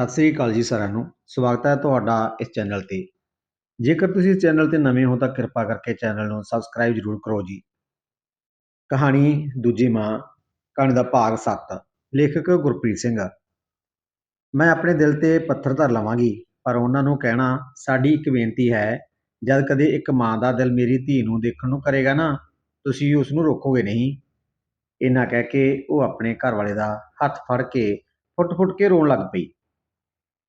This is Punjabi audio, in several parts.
ਸਤਿ ਸ੍ਰੀ ਅਕਾਲ ਜੀ ਸਾਰਿਆਂ ਨੂੰ। ਸਵਾਗਤ ਹੈ ਤੁਹਾਡਾ ਇਸ ਚੈਨਲ ਤੇ। ਜੇਕਰ ਤੁਸੀਂ ਇਸ ਚੈਨਲ ਤੇ ਨਵੇਂ ਹੋ ਤਾਂ ਕਿਰਪਾ ਕਰਕੇ ਚੈਨਲ ਨੂੰ ਸਬਸਕ੍ਰਾਈਬ ਜ਼ਰੂਰ ਕਰੋ ਜੀ। ਕਹਾਣੀ ਦੂਜੀ ਮਾਂ ਕਹਾਣੀ ਦਾ ਭਾਗ 7 ਲੇਖਕ ਗੁਰਪ੍ਰੀਤ ਸਿੰਘ। ਮੈਂ ਆਪਣੇ ਦਿਲ ਤੇ ਪੱਥਰ ਧਰ ਲਵਾਂਗੀ, ਪਰ ਉਹਨਾਂ ਨੂੰ ਕਹਿਣਾ ਸਾਡੀ ਇੱਕ ਬੇਨਤੀ ਹੈ, ਜਦ ਕਦੇ ਇੱਕ ਮਾਂ ਦਾ ਦਿਲ ਮੇਰੀ ਧੀ ਨੂੰ ਦੇਖਣ ਨੂੰ ਕਰੇਗਾ ਨਾ, ਤੁਸੀਂ ਉਸ ਨੂੰ ਰੋਕੋਗੇ ਨਹੀਂ। ਇਹਨਾਂ ਕਹਿ ਕੇ ਉਹ ਆਪਣੇ ਘਰ ਵਾਲੇ ਦਾ ਹੱਥ ਫੜ ਕੇ ਫੁੱਟ-ਫੁੱਟ ਕੇ ਰੋਣ ਲੱਗ ਪਈ।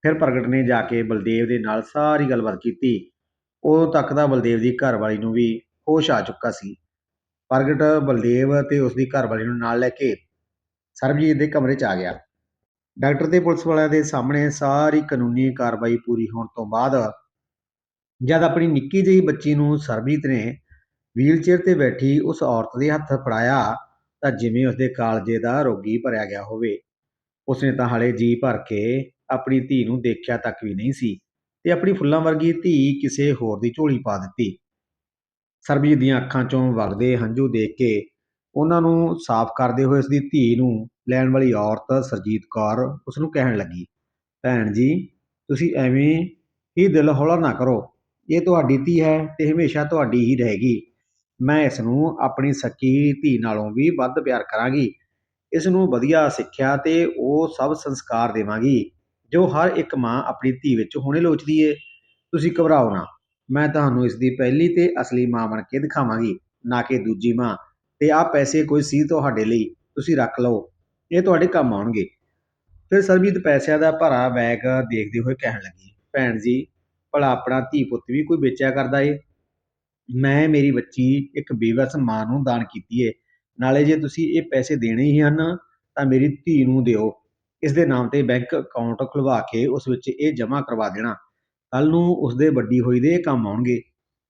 ਫਿਰ ਪ੍ਰਗਟ ਨੇ ਜਾ ਕੇ ਬਲਦੇਵ ਦੇ ਨਾਲ ਸਾਰੀ ਗੱਲਬਾਤ ਕੀਤੀ। ਉਦੋਂ ਤੱਕ ਤਾਂ ਬਲਦੇਵ ਦੀ ਘਰਵਾਲੀ ਨੂੰ ਵੀ ਹੋਸ਼ ਆ ਚੁੱਕਾ ਸੀ। ਪ੍ਰਗਟ ਬਲਦੇਵ ਤੇ ਉਸ ਦੀ ਘਰਵਾਲੀ ਨੂੰ ਨਾਲ ਲੈ ਕੇ ਸਰਬਜੀਤ ਦੇ ਕਮਰੇ 'ਚ ਆ ਗਿਆ। ਡਾਕਟਰ ਤੇ ਪੁਲਿਸ ਵਾਲਿਆਂ ਦੇ ਸਾਹਮਣੇ ਸਾਰੀ ਕਾਨੂੰਨੀ ਕਾਰਵਾਈ ਪੂਰੀ ਹੋਣ ਤੋਂ ਬਾਅਦ ਜਦ ਆਪਣੀ ਨਿੱਕੀ ਜਿਹੀ ਬੱਚੀ ਨੂੰ ਸਰਬਜੀਤ ਨੇ ਵੀਲਚੇਅਰ ਤੇ ਬੈਠੀ ਉਸ ਔਰਤ ਦੇ ਹੱਥ ਫੜਾਇਆ, ਤਾਂ ਜਿਵੇਂ ਉਸਦੇ ਕਾਲਜੇ ਦਾ ਰੋਗੀ ਭਰਿਆ ਗਿਆ ਹੋਵੇ, ਉਸਨੇ ਤਾਂ ਹਲੇ ਜੀ ਭਰ ਕੇ ਆਪਣੀ ਧੀ ਨੂੰ ਦੇਖਿਆ ਤੱਕ ਵੀ ਨਹੀਂ ਸੀ ਤੇ ਆਪਣੀ ਫੁੱਲਾਂ ਵਰਗੀ ਧੀ ਕਿਸੇ ਹੋਰ ਦੀ ਝੋਲੀ ਪਾ ਦਿੱਤੀ। ਸਰਬਜੀਤ ਦੀਆਂ ਅੱਖਾਂ 'ਚੋਂ ਵਗਦੇ ਹੰਝੂ ਦੇਖ ਕੇ ਉਹਨਾਂ ਨੂੰ ਸਾਫ਼ ਕਰਦੇ ਹੋਏ ਉਸਦੀ ਧੀ ਨੂੰ ਲੈਣ ਵਾਲੀ ਔਰਤ ਸਰਜੀਤ ਕੌਰ ਉਸ ਨੂੰ ਕਹਿਣ ਲੱਗੀ, ਭੈਣ ਜੀ, ਤੁਸੀਂ ਐਵੇਂ ਹੀ ਦਿਲ ਹੌਲਾ ਨਾ ਕਰੋ। ਇਹ ਤੁਹਾਡੀ ਧੀ ਹੈ ਤੇ ਹਮੇਸ਼ਾ ਤੁਹਾਡੀ ਹੀ ਰਹੇਗੀ। ਮੈਂ ਇਸ ਨੂੰ ਆਪਣੀ ਸੱਚੀ ਧੀ ਨਾਲੋਂ ਵੀ ਵੱਧ ਪਿਆਰ ਕਰਾਂਗੀ। ਇਸ ਨੂੰ ਵਧੀਆ ਸਿੱਖਿਆ ਤੇ ਉਹ ਸਭ ਸੰਸਕਾਰ ਦੇਵਾਂਗੀ। ਜੋ ਹਰ ਇੱਕ ਮਾਂ ਆਪਣੀ ਧੀ ਵਿੱਚ ਹੋਣੇ ਲੋਚਦੀ ਏ, ਤੁਸੀਂ ਘਬਰਾਓ ਨਾ। ਮੈਂ ਤੁਹਾਨੂੰ ਇਸ ਦੀ ਪਹਿਲੀ ਤੇ ਅਸਲੀ ਮਾਂ ਬਣ ਕੇ ਦਿਖਾਵਾਂਗੀ, ਨਾ ਕਿ ਦੂਜੀ ਮਾਂ। ਤੇ ਆਹ ਪੈਸੇ ਕੋਈ ਸੀ ਤੁਹਾਡੇ ਲਈ, ਤੁਸੀਂ ਰੱਖ ਲਓ। ਇਹ ਤੁਹਾਡੇ ਕੰਮ ਆਉਣਗੇ। ਫਿਰ ਸਰਬਜੀਤ ਪੈਸਿਆਂ ਦਾ ਭਰਾ ਬੈਗ ਦੇਖਦੇ ਹੋਏ ਕਹਿਣ ਲੱਗੀ, ਭੈਣ ਜੀ, ਭਲਾ ਆਪਣਾ ਧੀ ਪੁੱਤ ਵੀ ਕੋਈ ਵੇਚਿਆ ਕਰਦਾ ਏ? ਮੈਂ, ਮੇਰੀ ਬੱਚੀ ਇੱਕ ਬੇਵਸ ਮਾਂ ਨੂੰ ਦਾਨ ਕੀਤੀ ਏ। ਨਾਲੇ ਜੇ ਤੁਸੀਂ ਇਹ ਪੈਸੇ ਦੇਣੇ ਹੀ ਹਨ, ਤਾਂ ਮੇਰੀ ਧੀ ਨੂੰ ਦਿਓ। ਇਸ ਦੇ ਨਾਮ ਤੇ ਬੈਂਕ ਅਕਾਊਂਟ ਖੁਲਵਾ ਕੇ ਉਸ ਵਿੱਚ ਇਹ ਜਮ੍ਹਾਂ ਕਰਵਾ ਦੇਣਾ। ਕੱਲ੍ਹ ਨੂੰ ਉਸਦੇ ਵੱਡੀ ਹੋਈ ਦੇ ਇਹ ਕੰਮ ਆਉਣਗੇ।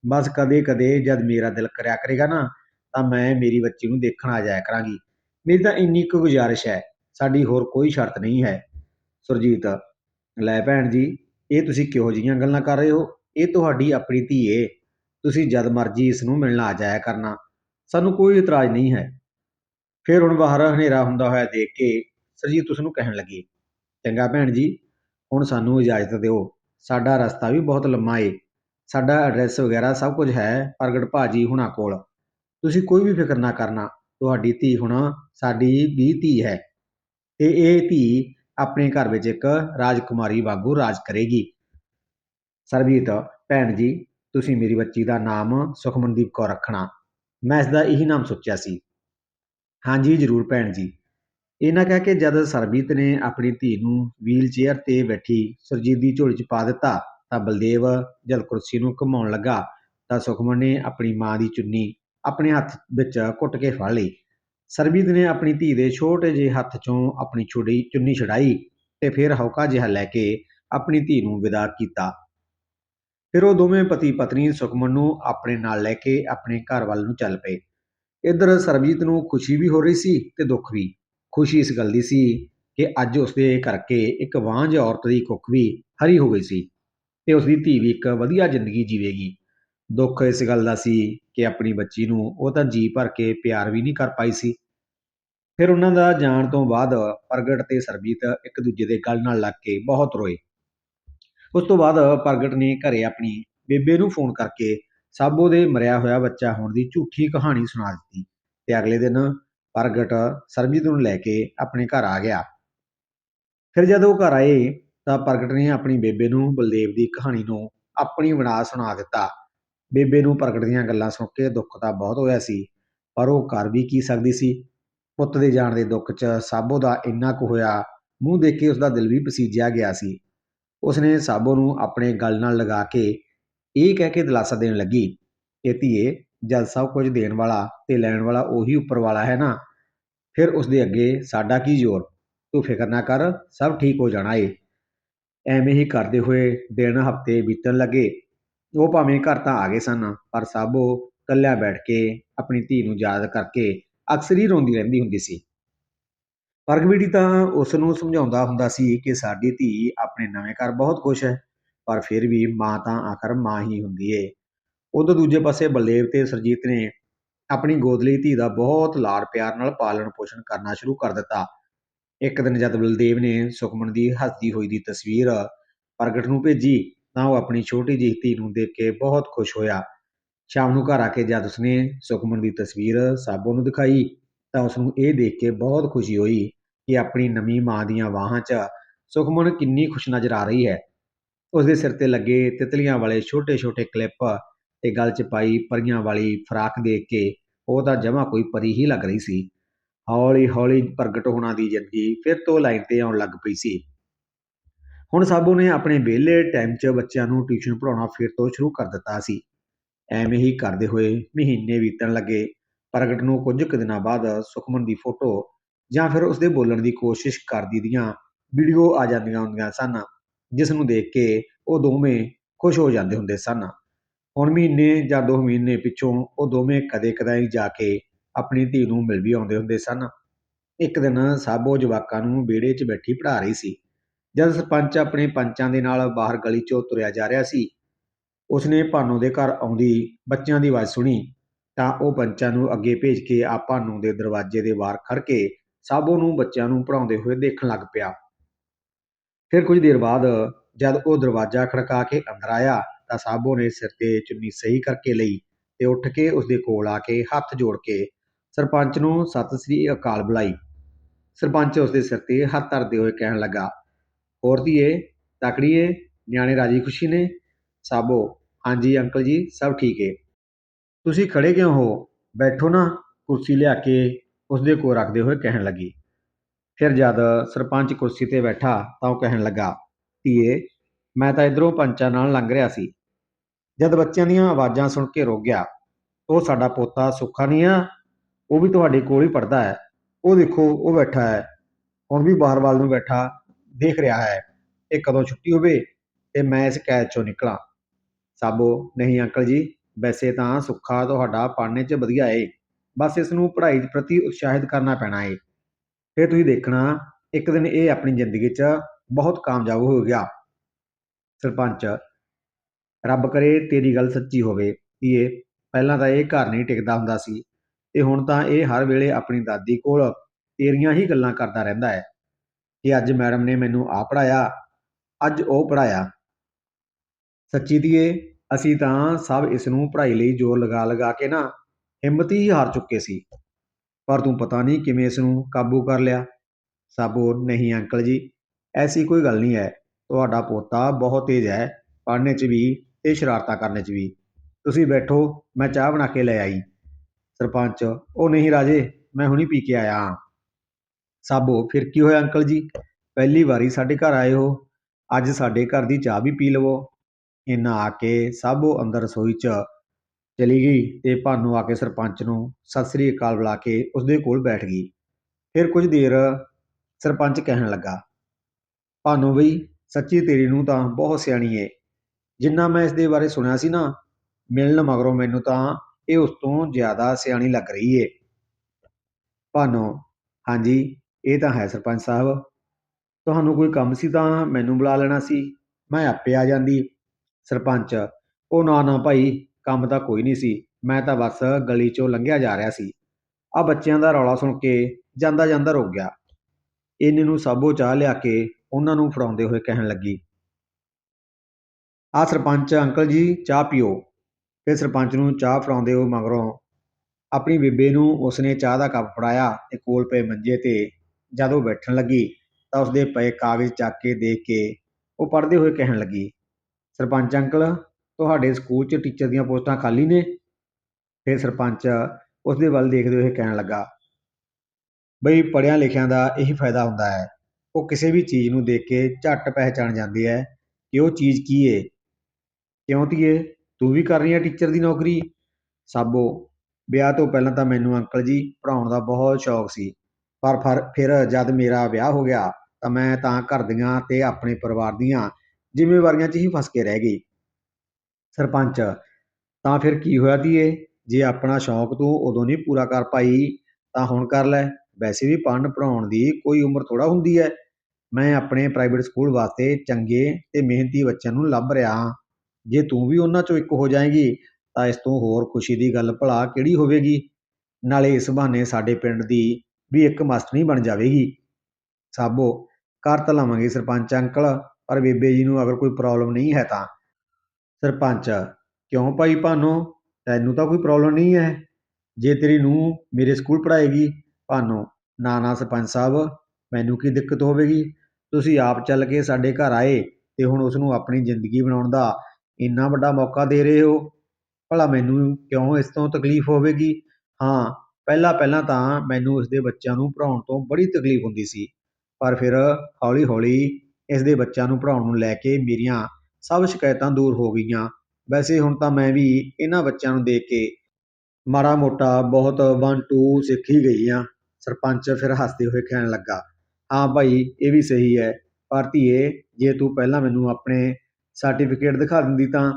ਬਸ ਕਦੇ-ਕਦੇ ਜਦ ਮੇਰਾ ਦਿਲ ਕਰਿਆ ਕਰੇਗਾ ਨਾ, ਤਾਂ ਮੈਂ ਮੇਰੀ ਬੱਚੀ ਨੂੰ ਦੇਖਣ ਆ ਜਾਇਆ ਕਰਾਂਗੀ। ਮੇਰੀ ਤਾਂ ਇੰਨੀ ਕੁ ਗੁਜ਼ਾਰਿਸ਼ ਹੈ, ਸਾਡੀ ਹੋਰ ਕੋਈ ਸ਼ਰਤ ਨਹੀਂ ਹੈ। ਸੁਰਜੀਤ, ਲੈ ਭੈਣ ਜੀ, ਇਹ ਤੁਸੀਂ ਕਿਹੋ ਜਿਹੀਆਂ ਗੱਲਾਂ ਕਰ ਰਹੇ ਹੋ? ਇਹ ਤੁਹਾਡੀ ਆਪਣੀ ਧੀ ਏ। ਤੁਸੀਂ ਜਦ ਮਰਜ਼ੀ ਇਸ ਨੂੰ ਮਿਲਣ ਆ ਜਾਇਆ ਕਰਨਾ। ਸਾਨੂੰ ਕੋਈ ਇਤਰਾਜ਼ ਨਹੀਂ ਹੈ। ਫਿਰ ਹੁਣ ਬਾਹਰ ਹਨੇਰਾ ਹੁੰਦਾ ਹੋਇਆ ਦੇਖ ਕੇ ਸਰਜੀਤ ਉਸ ਨੂੰ ਕਹਿਣ ਲੱਗੀ। ਚੰਗਾ ਭੈਣ ਜੀ, ਹੁਣ ਸਾਨੂੰ ਇਜਾਜ਼ਤ ਦਿਓ। ਸਾਡਾ ਰਸਤਾ ਵੀ ਬਹੁਤ ਲੰਮਾ ਏ। ਸਾਡਾ ਐਡਰੈਸ ਵਗੈਰਾ ਸਭ ਕੁਝ ਹੈ ਪ੍ਰਗਟ ਭਾਜੀ ਹੁਣਾਂ ਕੋਲ। ਤੁਸੀਂ ਕੋਈ ਵੀ ਫਿਕਰ ਨਾ ਕਰਨਾ, ਤੁਹਾਡੀ ਧੀ ਹੁਣ ਸਾਡੀ ਵੀ ਧੀ ਹੈ। ਤੇ ਇਹ ਧੀ ਆਪਣੇ ਘਰ ਵਿੱਚ ਇੱਕ ਰਾਜਕੁਮਾਰੀ ਵਾਂਗੂ ਰਾਜ ਕਰੇਗੀ। ਸਰਬੀਤ ਭੈਣ ਜੀ, ਤੁਸੀਂ ਮੇਰੀ ਬੱਚੀ ਦਾ ਨਾਮ ਸੁਖਮਨਦੀਪ ਕੌਰ ਰੱਖਣਾ। ਮੈਂ ਇਸ ਦਾ ਇਹੀ ਨਾਮ ਸੋਚਿਆ ਸੀ। ਹਾਂਜੀ, ਜ਼ਰੂਰ ਭੈਣ ਜੀ। ਇਹਨਾਂ ਕਹਿ ਕੇ ਜਦ ਸਰਬਜੀਤ ਨੇ ਆਪਣੀ ਧੀ ਨੂੰ ਵੀਲ ਚੇਅਰ ਤੇ ਬੈਠੀ ਸੁਰਜੀਤ ਦੀ ਝੋਲੀ 'ਚ ਪਾ ਦਿੱਤਾ ਤਾਂ ਬਲਦੇਵ ਜਦ ਕੁਰਸੀ ਨੂੰ ਘੁਮਾਉਣ ਲੱਗਾ ਤਾਂ ਸੁਖਮਨ ਨੇ ਆਪਣੀ ਮਾਂ ਦੀ ਚੁੰਨੀ ਆਪਣੇ ਹੱਥ ਵਿੱਚ ਘੁੱਟ ਕੇ ਫੜ ਲਈ। ਸਰਬਜੀਤ ਨੇ ਆਪਣੀ ਧੀ ਦੇ ਛੋਟੇ ਜਿਹੇ ਹੱਥ 'ਚੋਂ ਆਪਣੀ ਛੁੜੀ ਚੁੰਨੀ ਛਡਾਈ ਤੇ ਫਿਰ ਹੌਕਾ ਜਿਹਾ ਲੈ ਕੇ ਆਪਣੀ ਧੀ ਨੂੰ ਵਿਦਾ ਕੀਤਾ। ਫਿਰ ਉਹ ਦੋਵੇਂ ਪਤੀ ਪਤਨੀ ਸੁਖਮਨ ਨੂੰ ਆਪਣੇ ਨਾਲ ਲੈ ਕੇ ਆਪਣੇ ਘਰ ਵੱਲ ਨੂੰ ਚੱਲ ਪਏ। ਇੱਧਰ ਸਰਬਜੀਤ ਨੂੰ ਖੁਸ਼ੀ ਵੀ ਹੋ ਰਹੀ ਸੀ ਤੇ ਦੁੱਖ ਵੀ। ਖੁਸ਼ੀ ਇਸ ਗੱਲ ਦੀ ਸੀ ਕਿ ਅੱਜ ਉਸਦੇ ਕਰਕੇ ਇੱਕ ਵਾਂਝ ਔਰਤ ਦੀ ਕੁੱਖ ਵੀ ਹਰੀ ਹੋ ਗਈ ਸੀ ਤੇ ਉਸਦੀ ਧੀ ਵੀ ਇੱਕ ਵਧੀਆ ਜ਼ਿੰਦਗੀ ਜੀਵੇਗੀ। ਦੁੱਖ ਇਸ ਗੱਲ ਦਾ ਸੀ ਕਿ ਆਪਣੀ ਬੱਚੀ ਨੂੰ ਉਹ ਤਾਂ ਜੀ ਭਰ ਕੇ ਪਿਆਰ ਵੀ ਨਹੀਂ ਕਰ ਪਾਈ ਸੀ। ਫਿਰ ਉਹਨਾਂ ਦਾ ਜਾਣ ਤੋਂ ਬਾਅਦ ਪ੍ਰਗਟ ਤੇ ਸਰਬਜੀਤ ਇੱਕ ਦੂਜੇ ਦੇ ਗਲ ਨਾਲ ਲੱਗ ਕੇ ਬਹੁਤ ਰੋਏ। ਉਸ ਤੋਂ ਬਾਅਦ ਪ੍ਰਗਟ ਨੇ ਘਰੇ ਆਪਣੀ ਬੇਬੇ ਨੂੰ ਫੋਨ ਕਰਕੇ ਸਾਬੋ ਦੇ ਮਰਿਆ ਹੋਇਆ ਬੱਚਾ ਹੋਣ ਦੀ ਝੂਠੀ ਕਹਾਣੀ ਸੁਣਾ ਦਿੱਤੀ ਤੇ ਅਗਲੇ ਦਿਨ ਪ੍ਰਗਟ ਸਰਬਜੀਤ ਨੂੰ ਲੈ ਕੇ ਆਪਣੇ ਘਰ ਆ ਗਿਆ। ਫਿਰ ਜਦੋਂ ਉਹ ਘਰ ਆਏ ਤਾਂ ਪ੍ਰਗਟ ਨੇ ਆਪਣੀ ਬੇਬੇ ਨੂੰ ਬਲਦੇਵ ਦੀ ਕਹਾਣੀ ਨੂੰ ਆਪਣੀ ਬਣਾ ਸੁਣਾ ਦਿੱਤਾ। ਬੇਬੇ ਨੂੰ ਪ੍ਰਗਟ ਦੀਆਂ ਗੱਲਾਂ ਸੁਣ ਕੇ ਦੁੱਖ ਤਾਂ ਬਹੁਤ ਹੋਇਆ ਸੀ, ਪਰ ਉਹ ਕਰ ਵੀ ਕੀ ਸਕਦੀ ਸੀ? ਪੁੱਤ ਦੇ ਜਾਣ ਦੇ ਦੁੱਖ 'ਚ ਸਾਬੋ ਦਾ ਇੰਨਾ ਕੁ ਹੋਇਆ, ਮੂੰਹ ਦੇਖ ਕੇ ਉਸ ਦਾ ਦਿਲ ਵੀ ਪਸੀਜਿਆ ਗਿਆ ਸੀ। ਉਸਨੇ ਸਾਬੋ ਨੂੰ ਆਪਣੇ ਗਲ ਨਾਲ ਲਗਾ ਕੇ ਇਹ ਕਹਿ ਕੇ ਦਿਲਾਸਾ ਦੇਣ ਲੱਗੀ ਕਿ ਧੀਏ, ਜਦ ਸਭ ਕੁਝ ਦੇਣ ਵਾਲਾ ਤੇ ਲੈਣ ਵਾਲਾ ਉਹੀ ਉੱਪਰ ਵਾਲਾ ਹੈ ਨਾ ਫਿਰ ਉਸ ਦੇ ਅੱਗੇ, ਸਾਡਾ ਕੀ ਜ਼ੋਰ? ਤੂੰ ਫਿਕਰ ਨਾ ਕਰ, ਸਭ ਠੀਕ ਹੋ ਜਾਣਾ ਏ। ਐਵੇਂ ਹੀ ਕਰਦੇ ਹੋਏ ਦਿਨ ਹਫ਼ਤੇ ਬੀਤਣ ਲੱਗੇ। ਉਹ ਭਾਵੇਂ ਘਰ ਤਾਂ ਆ ਗਏ ਸਨ, ਪਰ ਸਾਬੋ ਕੱਲਿਆ ਬੈਠ ਕੇ ਆਪਣੀ ਧੀ ਨੂੰ ਯਾਦ ਕਰਕੇ ਅਕਸਰ ਹੀ ਰੋਂਦੀ ਰਹਿੰਦੀ ਹੁੰਦੀ ਸੀ। ਪਰਗਵੀਟੀ ਤਾਂ ਉਸ ਨੂੰ ਸਮਝਾਉਂਦਾ ਹੁੰਦਾ ਸੀ ਕਿ ਸਾਡੀ ਧੀ ਆਪਣੇ ਨਵੇਂ ਘਰ ਬਹੁਤ ਖੁਸ਼ ਹੈ, ਪਰ ਫਿਰ ਵੀ ਮਾਂ ਤਾਂ ਆਖਰ ਮਾਂ ਹੀ ਹੁੰਦੀ ਏ। ਉਦੋਂ ਦੂਜੇ ਪਾਸੇ ਬਲਦੇਵ ਤੇ ਸਰਜੀਤ ਨੇ ਆਪਣੀ ਗੋਦ ਲਈ ਧੀ ਦਾ ਬਹੁਤ ਲਾਡ ਪਿਆਰ ਨਾਲ ਪਾਲਣ ਪੋਸ਼ਣ ਕਰਨਾ ਸ਼ੁਰੂ ਕਰ ਦਿੱਤਾ। ਇੱਕ ਦਿਨ ਜਦ ਬਲਦੇਵ ਨੇ ਸੁਖਮਨ ਦੀ ਹੱਸਦੀ ਹੋਈ ਦੀ ਤਸਵੀਰ ਪ੍ਰਗਟ ਨੂੰ ਭੇਜੀ, ਤਾਂ ਉਹ ਆਪਣੀ ਛੋਟੀ ਜਿਹੀ ਧੀ ਨੂੰ ਦੇਖ ਕੇ ਬਹੁਤ ਖੁਸ਼ ਹੋਇਆ। ਸ਼ਾਮ ਨੂੰ ਘਰ ਆ ਕੇ ਜਦ ਉਸਨੇ ਸੁਖਮਨ ਦੀ ਤਸਵੀਰ ਸਾਬੋ ਨੂੰ ਦਿਖਾਈ, ਤਾਂ ਉਸ ਨੂੰ ਇਹ ਦੇਖ ਕੇ ਬਹੁਤ ਖੁਸ਼ੀ ਹੋਈ ਕਿ ਆਪਣੀ ਨਵੀਂ ਮਾਂ ਦੀਆਂ ਵਾਹਾਂ 'ਚ ਸੁਖਮਨ ਕਿੰਨੀ ਖੁਸ਼ ਨਜ਼ਰ ਆ ਰਹੀ ਹੈ। ਉਸਦੇ ਸਿਰ ਤੇ ਲੱਗੇ ਤਿਤਲੀਆਂ ਵਾਲੇ ਛੋਟੇ-ਛੋਟੇ ਕਲਿੱਪ ਤੇ ਗਲ 'ਚ ਪਾਈ ਪਰੀਆਂ ਵਾਲੀ ਫਰਾਕ ਦੇਖ ਕੇ, ਉਹ ਤਾਂ ਜਮ੍ਹਾਂ ਕੋਈ ਪਰੀ ਹੀ ਲੱਗ ਰਹੀ ਸੀ। ਹੌਲੀ-ਹੌਲੀ ਪ੍ਰਗਟ ਹੋਣਾ ਦੀ ਜ਼ਿੰਦਗੀ ਫਿਰ ਤੋਂ ਲਾਈਨ ਤੇ ਆਉਣ ਲੱਗ ਪਈ ਸੀ। ਹੁਣ ਸਾਬੋ ਨੇ ਆਪਣੇ ਵਿਹਲੇ ਟਾਈਮ 'ਚ ਬੱਚਿਆਂ ਨੂੰ ਟਿਊਸ਼ਨ ਪੜਾਉਣਾ ਫਿਰ ਤੋਂ ਸ਼ੁਰੂ ਕਰ ਦਿੱਤਾ ਸੀ। ਐਵੇਂ ਹੀ ਕਰਦੇ ਹੋਏ ਮਹੀਨੇ ਬੀਤਣ ਲੱਗੇ। ਪ੍ਰਗਟ ਨੂੰ ਕੁਝ ਕੁ ਦਿਨਾਂ ਬਾਅਦ ਸੁਖਮਨ ਦੀ ਫੋਟੋ ਜਾਂ ਫਿਰ ਉਸਦੇ ਬੋਲਣ ਦੀ ਕੋਸ਼ਿਸ਼ ਕਰਦੀ ਦੀਆਂ ਵੀਡੀਓ ਆ ਜਾਂਦੀਆਂ ਹੁੰਦੀਆਂ ਸਨ, ਜਿਸ ਨੂੰ ਦੇਖ ਕੇ ਉਹ ਦੋਵੇਂ ਖੁਸ਼ ਹੋ ਜਾਂਦੇ ਹੁੰਦੇ ਸਨ। ਹੁਣ ਮਹੀਨੇ ਜਾਂ ਦੋ ਮਹੀਨੇ ਪਿੱਛੋਂ ਉਹ ਦੋਵੇਂ ਕਦੇ-ਕਦਾਈ ਜਾ ਕੇ ਆਪਣੀ ਧੀ ਨੂੰ ਮਿਲ ਵੀ ਆਉਂਦੇ ਹੁੰਦੇ ਸਨ। ਇੱਕ ਦਿਨ ਸਾਬੋ ਜਵਾਕਾਂ ਨੂੰ ਵਿਹੜੇ 'ਚ ਬੈਠੀ ਪੜ੍ਹਾ ਰਹੀ ਸੀ। ਜਦ ਸਰਪੰਚ ਆਪਣੇ ਪੰਚਾਂ ਦੇ ਨਾਲ ਬਾਹਰ ਗਲੀ 'ਚੋਂ ਤੁਰਿਆ ਜਾ ਰਿਹਾ ਸੀ, ਉਸਨੇ ਭਾਨੋ ਦੇ ਘਰ ਆਉਂਦੀ ਬੱਚਿਆਂ ਦੀ ਆਵਾਜ਼ ਸੁਣੀ ਤਾਂ ਉਹ ਪੰਚਾਂ ਨੂੰ ਅੱਗੇ ਭੇਜ ਕੇ ਆ ਭਾਨੋ ਦੇ ਦਰਵਾਜ਼ੇ ਦੇ ਬਾਹਰ ਖੜ ਕੇ ਸਾਬੋ ਨੂੰ ਬੱਚਿਆਂ ਨੂੰ ਪੜਾਉਂਦੇ ਹੋਏ ਦੇਖਣ ਲੱਗ ਪਿਆ। ਫਿਰ ਕੁਝ ਦੇਰ ਬਾਅਦ ਜਦ ਉਹ ਦਰਵਾਜ਼ਾ ਖੜਕਾ ਕੇ ਅੰਦਰ ਆਇਆ ਤਾਂ ਸਾਬੋ ਨੇ ਸਿਰ ਤੇ ਚੁੰਨੀ ਸਹੀ ਕਰਕੇ ਲਈ ਤੇ ਉੱਠ ਕੇ ਉਸਦੇ ਕੋਲ ਆ ਕੇ ਹੱਥ ਜੋੜ ਕੇ ਸਰਪੰਚ ਨੂੰ ਸਤਿ ਸ੍ਰੀ ਅਕਾਲ ਬੁਲਾਈ। ਸਰਪੰਚ ਉਸਦੇ ਸਿਰ ਤੇ ਹੱਥ ਧਰਦੇ ਹੋਏ ਕਹਿਣ ਲੱਗਾ, ਹੋਰ ਧੀਏ, ਤਕੜੀਏ, ਨਿਆਣੇ ਰਾਜੀ ਖੁਸ਼ੀ ਨੇ? ਸਾਬੋ, ਹਾਂਜੀ ਅੰਕਲ ਜੀ, ਸਭ ਠੀਕ ਏ। ਤੁਸੀਂ ਖੜੇ ਕਿਉਂ ਹੋ? ਬੈਠੋ ਨਾ। ਕੁਰਸੀ ਲਿਆ ਕੇ ਉਸਦੇ ਕੋਲ ਰੱਖਦੇ ਹੋਏ ਕਹਿਣ ਲੱਗੀ। ਫਿਰ ਜਦ ਸਰਪੰਚ ਕੁਰਸੀ ਤੇ ਬੈਠਾ ਤਾਂ ਉਹ ਕਹਿਣ ਲੱਗਾ, ਧੀਏ, ਮੈਂ ਤਾਂ ਇਧਰੋਂ ਪੰਚਾਂ ਨਾਲ ਲੰਘ ਰਿਹਾ ਸੀ। ਜਦ ਬੱਚਿਆਂ ਦੀਆਂ ਆਵਾਜ਼ਾਂ ਸੁਣ ਕੇ ਰੁਕ ਗਿਆ, ਉਹ ਸਾਡਾ ਪੋਤਾ ਸੁੱਖਾ ਨਹੀਂ ਆ, ਉਹ ਵੀ ਤੁਹਾਡੇ ਕੋਲ ਹੀ ਪੜਦਾ ਹੈ। ਉਹ ਦੇਖੋ, ਉਹ ਬੈਠਾ ਹੈ, ਹੁਣ ਵੀ ਬਾਹਰ ਵੱਲ ਨੂੰ ਬੈਠਾ, ਦੇਖ ਰਿਹਾ ਹੈ, ਇਹ ਕਦੋਂ ਛੁੱਟੀ ਹੋਵੇ ਤੇ ਮੈਂ ਇਸ ਕੈਦ ਚੋਂ ਨਿਕਲਾਂ। ਸਾਬੋ, ਨਹੀਂ ਅੰਕਲ ਜੀ, ਵੈਸੇ ਤਾਂ ਸੁੱਖਾ ਤੁਹਾਡਾ ਪੜ੍ਹਨੇ 'ਚ ਵਧੀਆ ਏ, ਬਸ ਇਸ ਨੂੰ ਪੜ੍ਹਾਈ ਪ੍ਰਤੀ ਉਤਸ਼ਾਹਿਤ ਕਰਨਾ ਪੈਣਾ ਏ। ਫਿਰ ਤੁਸੀਂ ਦੇਖਣਾ, ਇੱਕ ਦਿਨ ਇਹ ਆਪਣੀ ਜ਼ਿੰਦਗੀ 'ਚ ਬਹੁਤ ਕਾਮਯਾਬ ਹੋ ਗਿਆ। ਸਰਪੰਚ ਰੱਬ ਕਰੇ ਤੇਰੀ ਗੱਲ ਸੱਚੀ ਹੋਵੇ। ਧੀਏ, ਪਹਿਲਾਂ ਤਾਂ ਇਹ ਘਰ ਨਹੀਂ ਟਿਕਦਾ ਹੁੰਦਾ ਸੀ ਤੇ ਹੁਣ ਤਾਂ ਇਹ ਹਰ ਵੇਲੇ ਆਪਣੀ ਦਾਦੀ ਕੋਲ ਤੇਰੀਆਂ ਹੀ ਗੱਲਾਂ ਕਰਦਾ ਰਹਿੰਦਾ ਹੈ ਕਿ ਅੱਜ ਮੈਡਮ ਨੇ ਮੈਨੂੰ ਆ ਪੜਾਇਆ ਅੱਜ ਉਹ ਪੜਾਇਆ ਸੱਚੀ ਧੀਏ, ਅਸੀਂ ਤਾਂ ਸਭ ਇਸ ਨੂੰ ਪੜ੍ਹਾਈ ਲਈ ਜ਼ੋਰ ਲਗਾ ਲਗਾ ਕੇ ਨਾ ਹਿੰਮਤ ਹੀ ਹਾਰ ਚੁੱਕੇ ਸੀ। ਪਰ ਤੂੰ ਪਤਾ ਨਹੀਂ ਕਿਵੇਂ ਇਸ ਨੂੰ ਕਾਬੂ ਕਰ ਲਿਆ। ਸਾਬੋ, ਨਹੀਂ ਅੰਕਲ ਜੀ, ਐਸੀ ਕੋਈ ਗੱਲ ਨਹੀਂ ਹੈ। ਤੁਹਾਡਾ ਪੋਤਾ ਬਹੁਤ ਤੇਜ਼ ਹੈ। ਪੜ੍ਹਨੇ 'ਚ ਵੀ ਇਹ ਸ਼ਰਾਰਤਾਂ ਕਰਨ 'ਚ ਵੀ। ਤੁਸੀਂ ਬੈਠੋ, ਮੈਂ ਚਾਹ ਬਣਾ ਕੇ ਲੈ ਆਈ। ਸਰਪੰਚ, ਉਹ ਨਹੀਂ ਰਾਜੇ, ਮੈਂ ਹੁਣੀ ਪੀ ਕੇ ਆਇਆ ਹਾਂ। ਸਾਬੋ, ਫਿਰ ਕੀ ਹੋਇਆ ਅੰਕਲ ਜੀ? ਪਹਿਲੀ ਵਾਰੀ ਸਾਡੇ ਘਰ ਆਏ ਹੋ। ਅੱਜ ਸਾਡੇ ਘਰ ਦੀ ਚਾਹ ਵੀ ਪੀ ਲਵੋ। ਇੰਨਾ ਆ ਕੇ ਸਾਬੋ ਅੰਦਰ ਰਸੋਈ 'ਚ ਚਲੀ ਗਈ ਤੇ ਭਾਨੂ ਆ ਕੇ ਸਰਪੰਚ ਨੂੰ ਸਤਿ ਸ੍ਰੀ ਅਕਾਲ ਬੁਲਾ ਕੇ ਉਸਦੇ ਕੋਲ ਬੈਠ ਗਈ। ਫਿਰ ਕੁਝ ਦੇਰ ਸਰਪੰਚ ਕਹਿਣ ਲੱਗਾ, ਭਾਨੂ ਬਈ, ਸੱਚੀ ਤੇਰੀ ਨੂੰ ਤਾਂ ਬਹੁਤ ਸਿਆਣੀ ਏ। ਜਿੰਨਾ ਮੈਂ ਇਸ ਦੇ ਬਾਰੇ ਸੁਣਿਆ ਸੀ ਨਾ, ਮਿਲਣ ਮਗਰੋਂ ਮੈਨੂੰ ਤਾਂ ਇਹ ਉਸ ਤੋਂ ਜ਼ਿਆਦਾ ਸਿਆਣੀ ਲੱਗ ਰਹੀ ਏ। ਭਾਨੋ, ਹਾਂਜੀ, ਇਹ ਤਾਂ ਹੈ ਸਰਪੰਚ ਸਾਹਿਬ। ਤੁਹਾਨੂੰ ਕੋਈ ਕੰਮ ਸੀ ਤਾਂ ਮੈਨੂੰ ਬੁਲਾ ਲੈਣਾ ਸੀ। ਮੈਂ ਆਪੇ ਆ ਜਾਂਦੀ। ਸਰਪੰਚ, ਉਹ ਨਾ ਨਾ ਭਾਈ, ਕੰਮ ਤਾਂ ਕੋਈ ਨਹੀਂ ਸੀ। ਮੈਂ ਤਾਂ ਬਸ ਗਲੀ ਚੋਂ ਲੰਘਿਆ ਜਾ ਰਿਹਾ ਸੀ। ਆ ਬੱਚਿਆਂ ਦਾ ਰੌਲਾ ਸੁਣ ਕੇ ਜਾਂਦਾ ਜਾਂਦਾ ਰੁਕ ਗਿਆ। ਇਹਨੇ ਨੂੰ ਸਾਬੋ ਚਾਹ ਲਿਆ ਕੇ ਉਹਨਾਂ ਨੂੰ ਫੜਾਉਂਦੇ ਹੋਏ ਕਹਿਣ ਲੱਗੀ। ਆਹ ਸਰਪੰਚ ਅੰਕਲ ਜੀ, ਚਾਹ ਪੀਓ। ਫਿਰ ਸਰਪੰਚ ਨੂੰ ਚਾਹ ਫੜਾਉਂਦੇ ਹੋਏ ਮਗਰੋਂ ਆਪਣੀ ਬੀਬੇ ਨੂੰ ਉਸਨੇ ਚਾਹ ਦਾ ਕੱਪ ਫੜਾਇਆ ਅਤੇ ਕੋਲ ਪਏ ਮੰਜੇ ਤੇ ਜਦ ਉਹ ਬੈਠਣ ਲੱਗੀ ਤਾਂ ਉਸਦੇ ਪਏ ਕਾਗਜ਼ ਚੱਕ ਕੇ ਦੇਖ ਕੇ ਉਹ ਪੜ੍ਹਦੇ ਹੋਏ ਕਹਿਣ ਲੱਗੀ, ਸਰਪੰਚ ਅੰਕਲ, ਤੁਹਾਡੇ ਸਕੂਲ 'ਚ ਟੀਚਰ ਦੀਆਂ ਪੋਸਟਾਂ ਖਾਲੀ ਨੇ? ਫਿਰ ਸਰਪੰਚ ਉਸਦੇ ਵੱਲ ਦੇਖਦੇ ਹੋਏ ਕਹਿਣ ਲੱਗਾ, ਬਈ ਪੜ੍ਹਿਆਂ ਲਿਖਿਆਂ ਦਾ ਇਹੀ ਫਾਇਦਾ ਹੁੰਦਾ ਹੈ। ਉਹ ਕਿਸੇ ਵੀ ਚੀਜ਼ ਨੂੰ ਦੇਖ ਕੇ ਝੱਟ ਪਹਿਚਾਣ ਜਾਂਦੇ ਹੈ ਕਿ ਉਹ ਚੀਜ਼ ਕੀ ਏ। ਕਿਉਂ ਧੀਏ? ਤੂੰ ਵੀ ਕਰ ਰਹੀ ਹੈ ਟੀਚਰ ਦੀ ਨੌਕਰੀ। ਸਾਬੋ, ਵਿਆਹ ਤੋਂ ਪਹਿਲਾਂ ਤਾਂ ਮੈਨੂੰ ਅੰਕਲ ਜੀ ਪੜ੍ਹਾਉਣ ਦਾ ਬਹੁਤ ਸ਼ੌਕ ਸੀ। ਪਰ ਫਰ, ਫਿਰ ਜਦ ਮੇਰਾ ਵਿਆਹ ਹੋ ਗਿਆ, ਤਾਂ ਮੈਂ ਤਾਂ ਘਰ ਦੀਆਂ ਅਤੇ ਆਪਣੇ ਪਰਿਵਾਰ ਦੀਆਂ ਜ਼ਿੰਮੇਵਾਰੀਆਂ 'ਚ ਹੀ ਫਸ ਕੇ ਰਹਿ ਗਈ। ਸਰਪੰਚ, ਤਾਂ ਫਿਰ ਕੀ ਹੋਇਆ ਧੀਏ? ਜੇ ਆਪਣਾ ਸ਼ੌਕ ਤੂੰ ਉਦੋਂ ਨਹੀਂ ਪੂਰਾ ਕਰ ਪਾਈ, ਤਾਂ ਹੁਣ ਕਰ ਲੈ। ਵੈਸੇ ਵੀ ਪੜ੍ਹਨ ਪੜਾਉਣ ਦੀ ਕੋਈ ਉਮਰ ਥੋੜਾ ਹੁੰਦੀ ਹੈ ਮੈਂ ਆਪਣੇ ਪ੍ਰਾਈਵੇਟ ਸਕੂਲ ਵਾਸਤੇ ਚੰਗੇ ਤੇ ਮਿਹਨਤੀ ਬੱਚਿਆਂ ਨੂੰ ਲੱਭ ਰਿਹਾ ਹਾਂ। ਜੇ ਤੂੰ ਵੀ ਉਹਨਾਂ 'ਚੋਂ ਇੱਕ ਹੋ ਜਾਏਗੀ, ਤਾਂ ਇਸ ਤੋਂ ਹੋਰ ਖੁਸ਼ੀ ਦੀ ਗੱਲ ਭਲਾ ਕਿਹੜੀ ਹੋਵੇਗੀ? ਨਾਲੇ ਇਸ ਬਹਾਨੇ ਸਾਡੇ ਪਿੰਡ ਦੀ ਵੀ ਇੱਕ ਮਾਸਟਰਨੀ ਬਣ ਜਾਵੇਗੀ। ਸਾਬੋ ਕਰ ਤਾਂ ਲਵਾਂਗੇ ਸਰਪੰਚ ਅੰਕਲ, ਪਰ ਬੇਬੇ ਜੀ ਨੂੰ ਅਗਰ ਕੋਈ ਪ੍ਰੋਬਲਮ ਨਹੀਂ ਹੈ ਤਾਂ। ਸਰਪੰਚ, ਕਿਉਂ ਭਾਈ ਭਾਨੋ? ਤੈਨੂੰ ਤਾਂ ਕੋਈ ਪ੍ਰੋਬਲਮ ਨਹੀਂ ਹੈ। ਜੇ ਤੇਰੀ ਨੂੰ ਮੇਰੇ ਸਕੂਲ ਪੜ੍ਹਾਏਗੀ, ਭਾਨੋ, ਨਾ ਨਾ ਸਰਪੰਚ ਸਾਹਿਬ, ਮੈਨੂੰ ਕੀ ਦਿੱਕਤ ਹੋਵੇਗੀ? ਤੁਸੀਂ ਆਪ ਚੱਲ ਕੇ ਸਾਡੇ ਘਰ ਆਏ ਤੇ ਹੁਣ ਉਸ ਨੂੰ ਆਪਣੀ ਜ਼ਿੰਦਗੀ ਬਣਾਉਣ ਦਾ ਇੰਨਾ ਵੱਡਾ ਮੌਕਾ ਦੇ ਰਹੇ ਹੋ, ਭਲਾ ਮੈਨੂੰ ਕਿਉਂ ਇਸ ਤੋਂ ਤਕਲੀਫ ਹੋਵੇਗੀ? ਹਾਂ, ਪਹਿਲਾਂ ਪਹਿਲਾਂ ਤਾਂ ਮੈਨੂੰ ਇਸਦੇ ਬੱਚਿਆਂ ਨੂੰ ਪੜ੍ਹਾਉਣ ਤੋਂ ਬੜੀ ਤਕਲੀਫ ਹੁੰਦੀ ਸੀ, ਪਰ ਫਿਰ ਹੌਲੀ ਹੌਲੀ ਇਸਦੇ ਬੱਚਿਆਂ ਨੂੰ ਪੜ੍ਹਾਉਣ ਨੂੰ ਲੈ ਕੇ ਮੇਰੀਆਂ ਸਭ ਸ਼ਿਕਾਇਤਾਂ ਦੂਰ ਹੋ ਗਈਆਂ। ਵੈਸੇ ਹੁਣ ਤਾਂ ਮੈਂ ਵੀ ਇਹਨਾਂ ਬੱਚਿਆਂ ਨੂੰ ਦੇਖ ਕੇ ਮਾੜਾ ਮੋਟਾ ਬਹੁਤ 1 2 ਸਿੱਖ ਹੀ ਗਈ ਹਾਂ। ਸਰਪੰਚ ਫਿਰ ਹੱਸਦੇ ਹੋਏ ਕਹਿਣ ਲੱਗਾ, ਹਾਂ ਭਾਈ, ਇਹ ਵੀ ਸਹੀ ਹੈ, ਪਰ ਧੀਏ, ਜੇ ਤੂੰ ਪਹਿਲਾਂ ਮੈਨੂੰ ਆਪਣੇ ਸਰਟੀਫਿਕੇਟ ਦਿਖਾ ਦਿੰਦੀ ਤਾਂ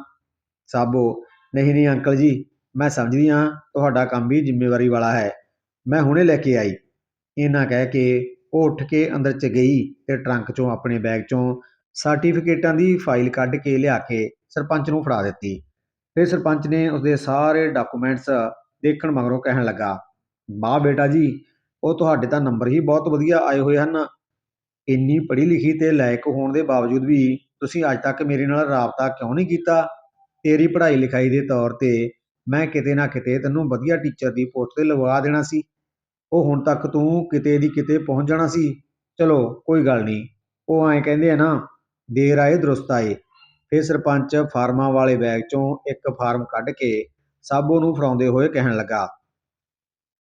ਸਾਬੋ, ਨਹੀਂ ਨਹੀਂ ਅੰਕਲ ਜੀ, ਮੈਂ ਸਮਝਦੀ ਹਾਂ, ਤੁਹਾਡਾ ਕੰਮ ਵੀ ਜ਼ਿੰਮੇਵਾਰੀ ਵਾਲਾ ਹੈ। ਮੈਂ ਹੁਣੇ ਲੈ ਕੇ ਆਈ। ਇਹਨਾਂ ਕਹਿ ਕੇ ਉਹ ਉੱਠ ਕੇ ਅੰਦਰ ਚ ਗਈ ਤੇ ਟਰੰਕ ਚੋਂ ਆਪਣੇ ਬੈਗ ਚੋਂ ਸਰਟੀਫਿਕੇਟਾਂ ਦੀ ਫਾਈਲ ਕੱਢ ਕੇ ਲਿਆ ਕੇ ਸਰਪੰਚ ਨੂੰ ਫੜਾ ਦਿੱਤੀ। ਫਿਰ ਸਰਪੰਚ ਨੇ ਉਸਦੇ ਸਾਰੇ ਡਾਕੂਮੈਂਟਸ ਦੇਖਣ ਮਗਰੋਂ ਕਹਿਣ ਲੱਗਾ, ਵਾਹ ਬੇਟਾ ਜੀ, ਉਹ ਤੁਹਾਡੇ ਤਾਂ ਨੰਬਰ ਹੀ ਬਹੁਤ ਵਧੀਆ ਆਏ ਹੋਏ ਹਨ। ਇੰਨੀ ਪੜ੍ਹੀ ਲਿਖੀ ਤੇ ਲਾਇਕ ਹੋਣ ਦੇ ਬਾਵਜੂਦ ਵੀ ਤੁਸੀਂ ਅੱਜ ਤੱਕ ਮੇਰੇ ਨਾਲ ਰਾਬਤਾ ਕਿਉਂ ਨਹੀਂ ਕੀਤਾ? ਤੇਰੀ ਪੜ੍ਹਾਈ ਲਿਖਾਈ ਦੇ ਤੌਰ ਤੇ ਮੈਂ ਕਿਤੇ ਨਾ ਕਿਤੇ ਤੈਨੂੰ ਵਧੀਆ ਟੀਚਰ ਦੀ ਪੋਸਟ ਤੇ ਲਵਾ ਦੇਣਾ ਸੀ। ਉਹ ਹੁਣ ਤੱਕ ਤੂੰ ਕਿਤੇ ਦੀ ਕਿਤੇ ਪਹੁੰਚ ਜਾਣਾ ਸੀ। ਚਲੋ, ਕੋਈ ਗੱਲ ਨਹੀਂ। ਉਹ ਐਂ ਕਹਿੰਦੇ ਆ ਨਾ, ਦੇਰ ਆਏ, ਦਰੁਸਤ ਆਏ। ਫਿਰ ਸਰਪੰਚ ਫਾਰਮਾਂ ਵਾਲੇ ਬੈਗ ਚੋਂ ਇੱਕ ਫਾਰਮ ਕੱਢ ਕੇ ਸਾਬੋ ਨੂੰ ਫੜਾਉਂਦੇ ਹੋਏ ਕਹਿਣ ਲੱਗਾ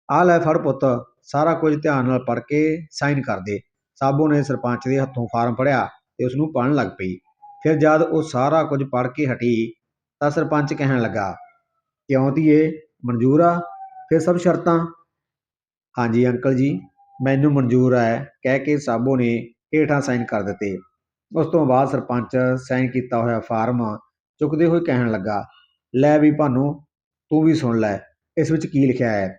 ਆ ਲੈ ਫੜ ਪੁੱਤ, ਸਾਰਾ ਕੁਝ ਧਿਆਨ ਨਾਲ ਪੜ੍ਹ ਕੇ ਸਾਈਨ ਕਰ ਦੇ। ਸਾਬੋ ਨੇ ਸਰਪੰਚ ਦੇ ਹੱਥੋਂ ਫਾਰਮ ਪੜਿਆ ਤੇ ਉਸ ਨੂੰ ਪੜ੍ਹਨ ਲੱਗ ਪਈ। ਫਿਰ ਜਦ ਉਹ ਸਾਰਾ ਕੁਝ ਪੜ੍ਹ ਕੇ ਹਟੀ, ਤਾਂ ਸਰਪੰਚ ਕਹਿਣ ਲੱਗਾ, ਕਿਉਂ ਧੀਏ? ਮਨਜ਼ੂਰ ਆ? ਫਿਰ ਸਭ ਸ਼ਰਤਾਂ? ਹਾਂਜੀ ਅੰਕਲ ਜੀ, ਮੈਨੂੰ ਮਨਜ਼ੂਰ ਹੈ। ਕਹਿ ਕੇ ਸਾਬੋ ਨੇ ਹੇਠਾਂ ਸਾਈਨ ਕਰ ਦਿੱਤੇ। ਉਸ ਤੋਂ ਬਾਅਦ ਸਰਪੰਚ ਸਾਈਨ ਕੀਤਾ ਹੋਇਆ ਫਾਰਮ ਚੁੱਕਦੇ ਹੋਏ ਕਹਿਣ ਲੱਗਾ, ਲੈ ਵੀ ਭਾਨੂ, ਤੂੰ ਵੀ ਸੁਣ ਲੈ, ਇਸ ਵਿੱਚ ਕੀ ਲਿਖਿਆ ਹੈ?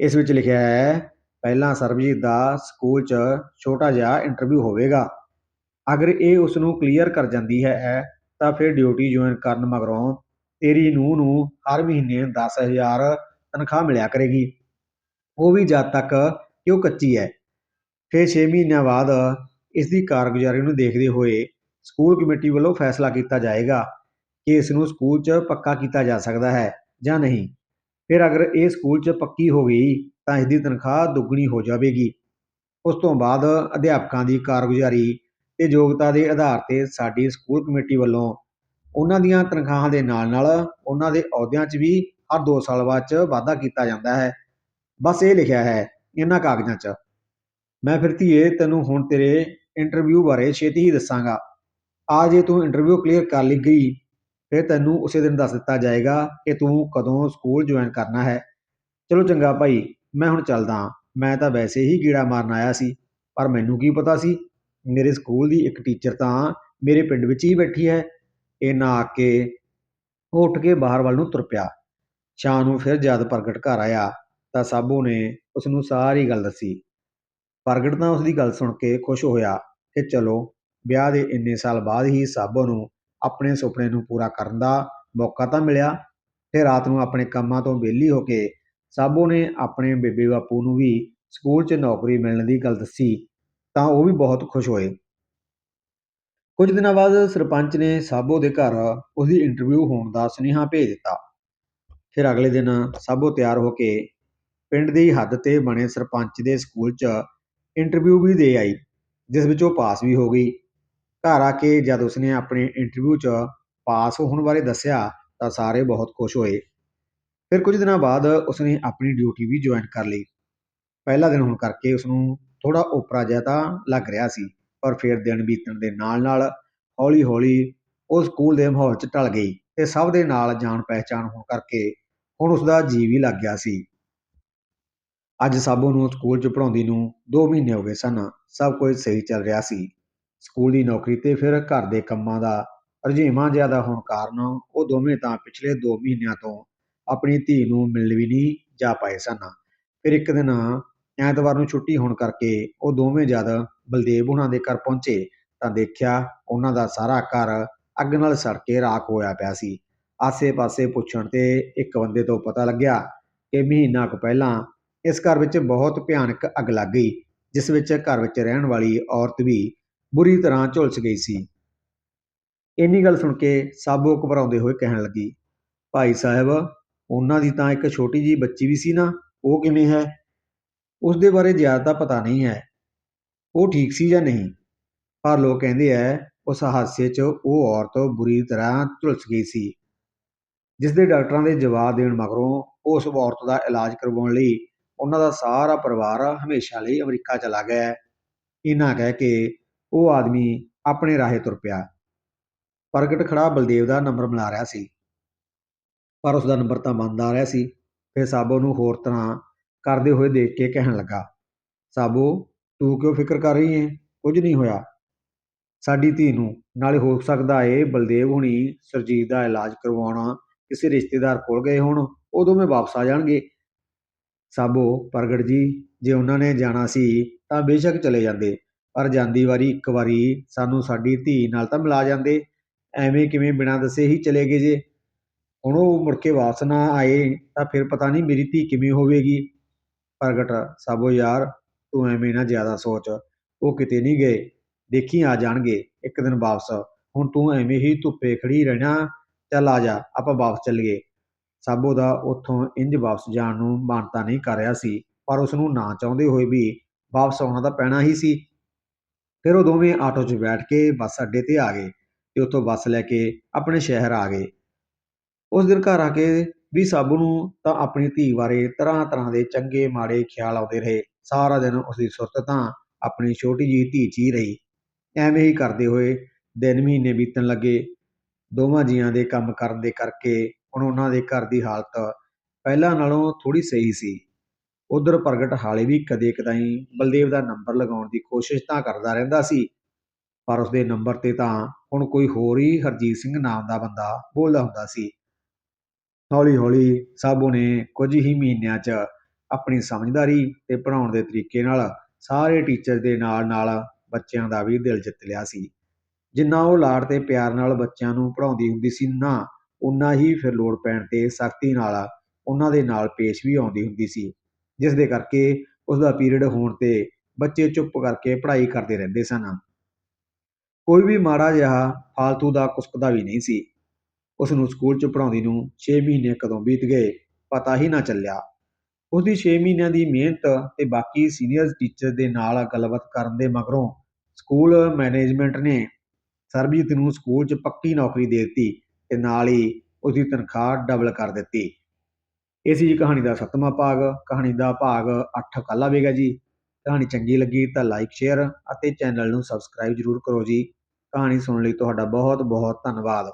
ਇਸ ਵਿੱਚ ਲਿਖਿਆ ਹੈ, ਪਹਿਲਾਂ ਸਰਬਜੀਤ ਦਾ ਸਕੂਲ 'ਚ ਛੋਟਾ ਜਿਹਾ ਇੰਟਰਵਿਊ ਹੋਵੇਗਾ। ਅਗਰ ਇਹ ਉਸ ਨੂੰ ਕਲੀਅਰ ਕਰ ਜਾਂਦੀ ਹੈ ਤਾਂ ਫਿਰ ਡਿਊਟੀ ਜੁਆਇਨ ਕਰਨ ਮਗਰੋਂ ਤੇਰੀ ਨੂੰਹ ਨੂੰ ਹਰ ਮਹੀਨੇ ਦਸ ਹਜ਼ਾਰ ਤਨਖਾਹ ਮਿਲਿਆ ਕਰੇਗੀ। ਉਹ ਵੀ ਜਦ ਤੱਕ ਕਿ ਉਹ ਕੱਚੀ ਹੈ। ਫਿਰ ਛੇ ਮਹੀਨਿਆਂ ਬਾਅਦ ਇਸ ਦੀ ਕਾਰਗੁਜ਼ਾਰੀ ਨੂੰ ਦੇਖਦੇ ਹੋਏ ਸਕੂਲ ਕਮੇਟੀ ਵੱਲੋਂ ਫੈਸਲਾ ਕੀਤਾ ਜਾਏਗਾ ਕਿ ਇਸ ਨੂੰ ਸਕੂਲ 'ਚ ਪੱਕਾ ਕੀਤਾ ਜਾ ਸਕਦਾ ਹੈ ਜਾਂ ਨਹੀਂ। ਫਿਰ ਅਗਰ ਇਹ ਸਕੂਲ 'ਚ ਪੱਕੀ ਹੋ ਗਈ, ਤਾਂ ਇਸ ਦੀ ਤਨਖਾਹ ਦੁੱਗਣੀ ਹੋ ਜਾਵੇਗੀ। ਉਸ ਤੋਂ ਬਾਅਦ ਅਧਿਆਪਕਾਂ ਦੀ ਕਾਰਗੁਜ਼ਾਰੀ ਅਤੇ ਯੋਗਤਾ ਦੇ ਆਧਾਰ ਤੇ ਸਾਡੀ ਸਕੂਲ ਕਮੇਟੀ ਵੱਲੋਂ ਉਹਨਾਂ ਦੀਆਂ ਤਨਖਾਹਾਂ ਦੇ ਨਾਲ-ਨਾਲ ਉਹਨਾਂ ਦੇ ਅਹੁਦਿਆਂ 'ਚ ਵੀ ਹਰ ਦੋ ਸਾਲ ਬਾਅਦ 'ਚ ਵਾਧਾ ਕੀਤਾ ਜਾਂਦਾ ਹੈ। ਬਸ ਇਹ ਲਿਖਿਆ ਹੈ, ਇਹਨਾਂ ਕਾਗਜ਼ਾਂ 'ਚ। ਮੈਂ ਫਿਰ ਧੀਏ, ਤੈਨੂੰ ਹੁਣ ਤੇਰੇ ਇੰਟਰਵਿਊ ਬਾਰੇ ਛੇਤੀ ਹੀ ਦੱਸਾਂਗਾ। ਆ ਜੇ ਤੂੰ ਇੰਟਰਵਿਊ ਕਲੀਅਰ ਕਰ ਲਈ ਗਈ, ਫਿਰ ਤੈਨੂੰ ਉਸੇ ਦਿਨ ਦੱਸ ਦਿੱਤਾ ਜਾਏਗਾ ਕਿ ਤੂੰ ਕਦੋਂ ਸਕੂਲ ਜੁਆਇਨ ਕਰਨਾ ਹੈ। ਚਲੋ ਚੰਗਾ ਭਾਈ, ਮੈਂ ਹੁਣ ਚੱਲਦਾ ਮੈਂ ਤਾਂ ਵੈਸੇ ਹੀ ਗੀੜਾ ਮਾਰਨ ਆਇਆ ਸੀ, ਪਰ ਮੈਨੂੰ ਕੀ ਪਤਾ ਸੀ? ਮੇਰੇ ਸਕੂਲ ਦੀ ਇੱਕ ਟੀਚਰ ਤਾਂ ਮੇਰੇ ਪਿੰਡ ਵਿੱਚ ਹੀ ਬੈਠੀ ਹੈ। ਇਹ ਨਾ ਕੇ ਉਹ ਉੱਠ ਕੇ ਬਾਹਰ ਵੱਲ ਨੂੰ ਤੁਰ ਪਿਆ। ਸ਼ਾਮ ਨੂੰ ਫਿਰ ਜਦ ਪ੍ਰਗਟ ਘਰ ਆਇਆ ਤਾਂ ਸਾਬੋ ਨੇ ਉਸ ਨੂੰ ਸਾਰੀ ਗੱਲ ਦੱਸੀ। ਪ੍ਰਗਟ ਤਾਂ ਉਸ ਦੀ ਗੱਲ ਸੁਣ ਕੇ ਖੁਸ਼ ਹੋਇਆ ਕਿ ਚਲੋ, ਵਿਆਹ ਦੇ ਇੰਨੇ ਸਾਲ ਬਾਅਦ ਹੀ ਸਾਬੋ ਨੂੰ ਆਪਣੇ ਸੁਪਨੇ ਨੂੰ ਪੂਰਾ ਕਰਨ ਦਾ ਮੌਕਾ ਤਾਂ ਮਿਲਿਆ। ਫਿਰ ਰਾਤ ਨੂੰ ਆਪਣੇ ਕੰਮਾਂ ਤੋਂ ਵਿਹਲੀ ਹੋ ਕੇ ਸਾਬੋ ਨੇ ਆਪਣੇ ਬੇਬੇ ਬਾਪੂ ਨੂੰ ਵੀ ਸਕੂਲ 'ਚ ਨੌਕਰੀ ਮਿਲਣ ਦੀ ਗੱਲ ਦੱਸੀ। ਤਾਂ ਉਹ ਵੀ ਬਹੁਤ ਖੁਸ਼ ਹੋਏ। ਕੁਝ ਦਿਨਾਂ ਬਾਅਦ ਸਰਪੰਚ ਨੇ ਸਾਬੋ ਦੇ ਘਰ ਉਸਦੀ ਇੰਟਰਵਿਊ ਹੋਣ ਦਾ ਸੁਨੇਹਾ ਭੇਜ ਦਿੱਤਾ। ਫਿਰ ਅਗਲੇ ਦਿਨ ਸਾਬੋ ਤਿਆਰ ਹੋ ਕੇ ਪਿੰਡ ਦੀ ਹੱਦ ਤੇ ਬਣੇ ਸਰਪੰਚ ਦੇ ਸਕੂਲ 'ਚ ਇੰਟਰਵਿਊ ਵੀ ਦੇ ਆਈ, ਜਿਸ ਵਿੱਚ ਉਹ ਪਾਸ ਵੀ ਹੋ ਗਈ। ਘਰ ਆ ਕੇ ਜਦ ਉਸਨੇ ਆਪਣੇ ਇੰਟਰਵਿਊ 'ਚ ਪਾਸ ਹੋਣ ਬਾਰੇ ਦੱਸਿਆ ਤਾਂ ਸਾਰੇ ਬਹੁਤ ਖੁਸ਼ ਹੋਏ। ਫਿਰ ਕੁਝ ਦਿਨਾਂ ਬਾਅਦ ਉਸਨੇ ਆਪਣੀ ਡਿਊਟੀ ਵੀ ਜੁਆਇਨ ਕਰ ਲਈ। ਪਹਿਲਾ ਦਿਨ ਹੋਣ ਕਰਕੇ ਉਸਨੂੰ ਥੋੜ੍ਹਾ ਓਪਰਾ ਜਿਹਾ ਤਾਂ ਲੱਗ ਰਿਹਾ ਸੀ, ਪਰ ਫਿਰ ਦਿਨ ਬੀਤਣ ਦੇ ਨਾਲ-ਨਾਲ ਹੌਲੀ-ਹੌਲੀ ਉਹ ਸਕੂਲ ਦੇ ਮਾਹੌਲ 'ਚ ਢਲ ਗਈ ਤੇ ਸਭ ਦੇ ਨਾਲ ਜਾਣ ਪਹਿਚਾਣ ਹੋਣ ਕਰਕੇ ਹੁਣ ਉਸਦਾ ਜੀਅ ਵੀ ਲੱਗ ਗਿਆ ਸੀ। ਅੱਜ ਸਾਬੋ ਨੂੰ ਸਕੂਲ 'ਚ ਪੜ੍ਹਾਉਂਦੀ ਨੂੰ 2 ਮਹੀਨੇ ਹੋ ਗਏ ਸਨ, ਸਭ ਕੁਝ ਸਹੀ ਚੱਲ ਰਿਹਾ ਸੀ। ਸਕੂਲ ਦੀ ਨੌਕਰੀ ਤੇ ਫਿਰ ਘਰ ਦੇ ਕੰਮਾਂ ਦਾ ਰੁਝੇਵਾਂ ਜ਼ਿਆਦਾ ਹੋਣ ਕਾਰਨ ਉਹ ਦੋਵੇਂ ਤਾਂ ਪਿਛਲੇ 2 ਮਹੀਨਿਆਂ ਤੋਂ ਆਪਣੀ ਧੀ ਨੂੰ ਮਿਲਣ ਵੀ ਨਹੀਂ ਜਾ ਪਾਏ ਸਨ। ਫਿਰ ਇੱਕ ਦਿਨ ਐਤਵਾਰ ਨੂੰ ਛੁੱਟੀ ਹੋਣ ਕਰਕੇ ਉਹ ਦੋਵੇਂ ਜਦ ਬਲਦੇਵ ਉਹਨਾਂ ਦੇ ਘਰ ਪਹੁੰਚੇ ਤਾਂ ਦੇਖਿਆ ਉਹਨਾਂ ਦਾ ਸਾਰਾ ਘਰ ਅੱਗ ਨਾਲ ਸੜ ਕੇ ਰਾਖ ਹੋਇਆ ਪਿਆ ਸੀ। ਆਸੇ-ਪਾਸੇ ਪੁੱਛਣ ਤੇ ਇੱਕ ਬੰਦੇ ਤੋਂ ਪਤਾ ਲੱਗਿਆ ਕਿ ਮਹੀਨਾ ਕੁ ਪਹਿਲਾਂ ਇਸ ਘਰ ਵਿੱਚ ਬਹੁਤ ਭਿਆਨਕ ਅੱਗ ਲੱਗ ਗਈ, ਜਿਸ ਵਿੱਚ ਘਰ ਵਿੱਚ ਰਹਿਣ ਵਾਲੀ ਔਰਤ ਵੀ ਬੁਰੀ ਤਰ੍ਹਾਂ ਝੁਲਸ ਗਈ ਸੀ। ਇੰਨੀ ਗੱਲ ਸੁਣ ਕੇ ਸਾਬੋ ਘਬਰਾਉਂਦੇ ਹੋਏ ਕਹਿਣ ਲੱਗੀ, ਭਾਈ ਸਾਹਿਬ, ਉਹਨਾਂ ਦੀ ਤਾਂ ਇੱਕ ਛੋਟੀ ਜੀ ਬੱਚੀ ਵੀ ਸੀ ਨਾ, ਉਹ ਕਿਵੇਂ ਹੈ? ਉਸ ਦੇ ਬਾਰੇ ਜ਼ਿਆਦਾ ਤਾਂ ਪਤਾ ਨਹੀਂ ਹੈ। ਉਹ ਠੀਕ ਸੀ ਜਾਂ ਨਹੀਂ? ਪਰ ਲੋਕ ਕਹਿੰਦੇ ਹੈ ਉਸ ਹਾਦਸੇ 'ਚ ਉਹ ਔਰਤ ਬੁਰੀ ਤਰ੍ਹਾਂ ਝੁਲਸ ਗਈ ਸੀ। ਜਿਸ ਦੇ ਡਾਕਟਰਾਂ ਦੇ ਜਵਾਬ ਦੇਣ ਮਗਰੋਂ ਉਸ ਔਰਤ ਦਾ ਇਲਾਜ ਕਰਵਾਉਣ ਲਈ ਉਹਨਾਂ ਦਾ ਸਾਰਾ ਪਰਿਵਾਰ ਹਮੇਸ਼ਾ ਲਈ ਅਮਰੀਕਾ ਚਲਾ ਗਿਆ। ਇਹਨਾਂ ਕਹਿ ਕੇ ਉਹ ਆਦਮੀ ਆਪਣੇ ਰਾਹੇ ਤੁਰ ਪਿਆ। ਪ੍ਰਗਟ ਖੜਾ ਬਲਦੇਵ ਦਾ ਨੰਬਰ ਮਿਲਾ ਰਿਹਾ ਸੀ। ਪਰ ਉਸ ਦਾ ਨੰਬਰ ਤਾਂ ਬੰਦ ਆ ਰਿਹਾ ਸੀ। ਫਿਰ ਸਾਬੋ ਨੂੰ ਹੋਰ ਤਰ੍ਹਾਂ ਕਰਦੇ ਹੋਏ ਦੇਖ ਕੇ ਕਹਿਣ ਲੱਗਾ, ਸਾਬੋ, ਤੂੰ ਕਿਉਂ ਫਿਕਰ ਕਰ ਰਹੀ ਹੈ ਕੁਝ ਨਹੀਂ ਹੋਇਆ। ਸਾਡੀ ਧੀ ਨੂੰ ਨਾਲੇ ਹੋ ਸਕਦਾ ਏ ਬਲਦੇਵ ਹੁਣੀ ਸਰਜੀਤ ਦਾ ਇਲਾਜ ਕਰਵਾਉਣਾ, ਕਿਸੇ ਰਿਸ਼ਤੇਦਾਰ ਕੋਲ ਗਏ ਹੋਣ, ਉਦੋਂ ਮੈਂ ਵਾਪਸ ਆ ਜਾਣਗੇ। ਸਾਬੋ, ਪ੍ਰਗਟ ਜੀ, ਜੇ ਉਹਨਾਂ ਨੇ ਜਾਣਾ ਸੀ ਤਾਂ ਬੇਸ਼ੱਕ ਚਲੇ ਜਾਂਦੇ, ਪਰ ਜਾਂਦੀ ਵਾਰੀ ਇੱਕ ਵਾਰੀ ਸਾਨੂੰ ਸਾਡੀ ਧੀ ਨਾਲ ਤਾਂ ਮਿਲਾ ਜਾਂਦੇ। ਐਵੇਂ ਕਿਵੇਂ ਬਿਨਾਂ ਦੱਸੇ ਹੀ ਚਲੇ ਗਏ ਜੇ। ਹੁਣ ਉਹ ਮੁੜ ਕੇ ਵਾਪਸ ਨਾ ਆਏ ਤਾਂ ਫਿਰ ਪਤਾ ਨਹੀਂ ਮੇਰੀ ਧੀ ਕਿਵੇਂ ਹੋਵੇਗੀ। ਪ੍ਰਗਟ, ਸਾਬੋ ਯਾਰ, ਤੂੰ ਐਵੇਂ ਨਾ ਜ਼ਿਆਦਾ ਸੋਚ। ਉਹ ਕਿਤੇ ਨਹੀਂ ਗਏ। ਦੇਖੀ ਆ ਜਾਣਗੇ ਇੱਕ ਦਿਨ ਵਾਪਸ। ਹੁਣ ਤੂੰ ਐਵੇਂ ਹੀ ਧੁੱਪੇ ਖੜੀ ਰਹਿਣਾ ਚੱਲ ਆ ਜਾ, ਆਪਾਂ ਵਾਪਸ ਚੱਲੀਏ। ਸਾਬੋ ਦਾ ਉੱਥੋਂ ਇੰਜ ਵਾਪਸ ਜਾਣ ਨੂੰ ਮਾਨਤਾ ਨਹੀਂ ਕਰ ਰਿਹਾ ਸੀ, ਪਰ ਉਸ ਨੂੰ ਨਾ ਚਾਹੁੰਦੇ ਹੋਏ ਵੀ ਵਾਪਸ ਆਉਣਾ ਤਾਂ ਪੈਣਾ ਹੀ ਸੀ। ਫਿਰ ਉਹ ਦੋਵੇਂ ਆਟੋ 'ਚ ਬੈਠ ਕੇ ਬੱਸ ਅੱਡੇ ਤੇ ਆ ਗਏ ਤੇ ਉੱਥੋਂ ਬੱਸ ਲੈ ਕੇ ਆਪਣੇ ਸ਼ਹਿਰ ਆ ਗਏ। ਉਸ ਦਿਨ ਘਰ ਆ ਕੇ ਵੀ ਸਭ ਨੂੰ ਤਾਂ ਆਪਣੀ ਧੀ ਬਾਰੇ ਤਰ੍ਹਾਂ ਤਰ੍ਹਾਂ ਦੇ ਚੰਗੇ ਮਾੜੇ ਖਿਆਲ ਆਉਂਦੇ ਰਹੇ। ਸਾਰਾ ਦਿਨ ਉਸਦੀ ਸੁਰਤ ਤਾਂ ਆਪਣੀ ਛੋਟੀ ਜਿਹੀ ਧੀ 'ਚ ਹੀ ਰਹੀ। ਐਵੇਂ ਹੀ ਕਰਦੇ ਹੋਏ ਦਿਨ ਮਹੀਨੇ ਬੀਤਣ ਲੱਗੇ। ਦੋਵਾਂ ਜੀਆਂ ਦੇ ਕੰਮ ਕਰਨ ਦੇ ਕਰਕੇ ਹੁਣ ਉਹਨਾਂ ਦੇ ਘਰ ਦੀ ਹਾਲਤ ਪਹਿਲਾਂ ਨਾਲੋਂ ਥੋੜੀ ਸਹੀ ਸੀ। ਉਧਰ ਪ੍ਰਗਟ ਹਾਲੇ ਵੀ ਕਦੇ ਕਦਾਈ ਬਲਦੇਵ ਦਾ ਨੰਬਰ ਲਗਾਉਣ ਦੀ ਕੋਸ਼ਿਸ਼ ਤਾਂ ਕਰਦਾ ਰਹਿੰਦਾ ਸੀ, ਪਰ ਉਸਦੇ ਨੰਬਰ ਤੇ ਤਾਂ ਹੁਣ ਕੋਈ ਹੋਰ ਹੀ ਹਰਜੀਤ ਸਿੰਘ ਨਾਮ ਦਾ ਬੰਦਾ ਬੋਲਦਾ ਹੁੰਦਾ ਸੀ। ਹੌਲੀ ਹੌਲੀ ਸਾਬੋ ਨੇ ਕੁਝ ਹੀ ਮਹੀਨਿਆਂ 'ਚ ਆਪਣੀ ਸਮਝਦਾਰੀ ਅਤੇ ਪੜ੍ਹਾਉਣ ਦੇ ਤਰੀਕੇ ਨਾਲ ਸਾਰੇ ਟੀਚਰ ਦੇ ਨਾਲ ਨਾਲ ਬੱਚਿਆਂ ਦਾ ਵੀ ਦਿਲ ਜਿੱਤ ਲਿਆ ਸੀ। ਜਿੰਨਾ ਉਹ ਲਾਡ ਤੇ ਪਿਆਰ ਨਾਲ ਬੱਚਿਆਂ ਨੂੰ ਪੜ੍ਹਾਉਂਦੀ ਹੁੰਦੀ ਸੀ, ਨਾ ਉਨਾ ਹੀ ਫਿਰ ਲੋੜ ਪੈਣ ਤੇ ਸਖਤੀ ਨਾਲ ਉਹਨਾਂ ਦੇ ਨਾਲ ਪੇਸ਼ ਵੀ ਆਉਂਦੀ ਹੁੰਦੀ ਸੀ, ਜਿਸ ਦੇ ਕਰਕੇ ਉਸਦਾ ਪੀਰੀਅਡ ਹੋਣ ਤੇ ਬੱਚੇ ਚੁੱਪ ਕਰਕੇ ਪੜ੍ਹਾਈ ਕਰਦੇ ਰਹਿੰਦੇ ਸਨ। ਕੋਈ ਵੀ ਮਾੜਾ ਜਿਹਾ ਫਾਲਤੂ ਦਾ ਕੁਸਕਦਾ ਵੀ ਨਹੀਂ ਸੀ। ਉਸ ਨੂੰ ਸਕੂਲ 'ਚ ਪੜ੍ਹਾਉਂਦੀ ਨੂੰ 6 ਮਹੀਨੇ ਕਦੋਂ ਬੀਤ ਗਏ, ਪਤਾ ਹੀ ਨਾ ਚੱਲਿਆ। ਉਸ ਦੀ 6 ਮਹੀਨਿਆਂ ਦੀ ਮਿਹਨਤ ਤੇ ਬਾਕੀ ਸੀਨੀਅਰ ਟੀਚਰ ਦੇ ਨਾਲ ਗੱਲਬਾਤ ਕਰਨ ਦੇ ਮਗਰੋਂ ਸਕੂਲ ਮੈਨੇਜਮੈਂਟ ਨੇ ਸਰਬਜੀਤ ਨੂੰ ਸਕੂਲ 'ਚ ਪੱਕੀ ਨੌਕਰੀ ਦੇ ਦਿੱਤੀ ਤੇ ਨਾਲ ਹੀ ਉਸ ਦੀ ਤਨਖਾਹ ਡਬਲ ਕਰ ਦਿੱਤੀ। ਇਹ ਸੀ ਜੀ ਕਹਾਣੀ ਦਾ ਸੱਤਵਾਂ ਭਾਗ। ਕਹਾਣੀ ਦਾ ਭਾਗ 8 ਕੱਲ੍ਹ ਆਵੇਗਾ ਜੀ। ਕਹਾਣੀ ਚੰਗੀ ਲੱਗੀ ਤਾਂ ਲਾਈਕ ਸ਼ੇਅਰ ਅਤੇ ਚੈਨਲ ਨੂੰ ਸਬਸਕ੍ਰਾਈਬ ਜ਼ਰੂਰ ਕਰੋ ਜੀ। ਕਹਾਣੀ ਸੁਣਨ ਲਈ ਤੁਹਾਡਾ ਬਹੁਤ ਬਹੁਤ ਧੰਨਵਾਦ।